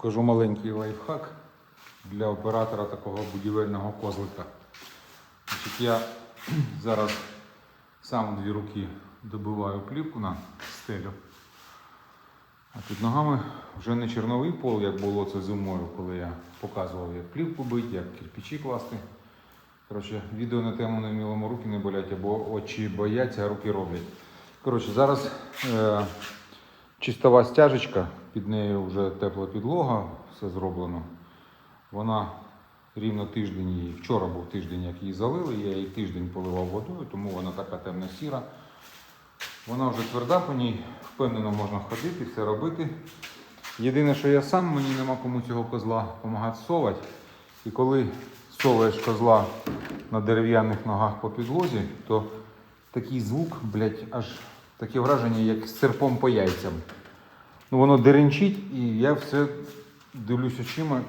Покажу маленький лайфхак для оператора такого будівельного козлика. Значить, я зараз сам дві руки добиваю плівку на стелю. А під ногами вже не черновий пол, як було це зимою, коли я показував, як плівку бити, як кирпичі класти. Коротше, відео на тему не вмілому руки не болять, або очі бояться, а руки роблять. Коротше, зараз е, чистова стяжечка, під нею вже тепла підлога, все зроблено. Вона рівно тиждень її, вчора був тиждень, як її залили, я її тиждень поливав водою, тому вона така темно-сіра. Вона вже тверда по ній, впевнено можна ходити, все робити. Єдине, що я сам, мені нема кому цього козла допомагати совати. І коли соваєш козла на дерев'яних ногах по підлозі, то такий звук, блядь, аж таке враження, як з серпом по яйцям. Ну, воно деренчить, і я все дивлюсь очима,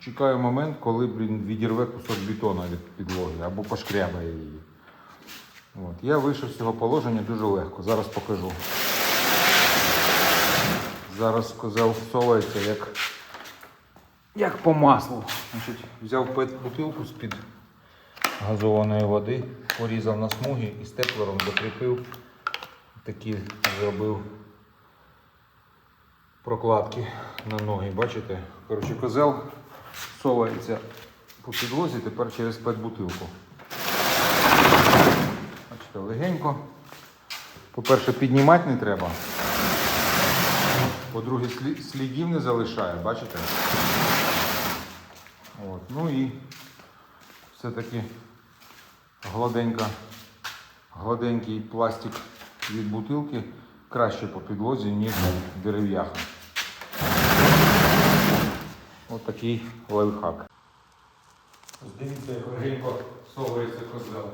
чекаю момент, коли блін, відірве кусок бетону від підлоги або пошкрябає її. От. Я вийшов з цього положення дуже легко. Зараз покажу. Зараз всовується як, як по маслу. Значить, взяв бутилку з-під газованої води, порізав на смуги і степлером закріпив. Такі зробив прокладки на ноги. Бачите? Коротше, козел совається по підлозі тепер через пет-бутилку. Бачите, легенько. По-перше, піднімати не треба. По-друге, слідів не залишає, бачите? От. Ну і все-таки гладенька, гладенький пластик від бутилки краще по підлозі, ніж дерев'яха. Ось такий лайфхак. Дивіться, як легенько совується козел.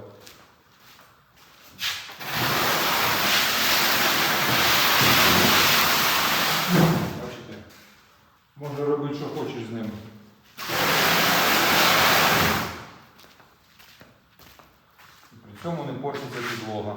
Бачите? Може робити, що хочеш з ним. При цьому не портиться підлога.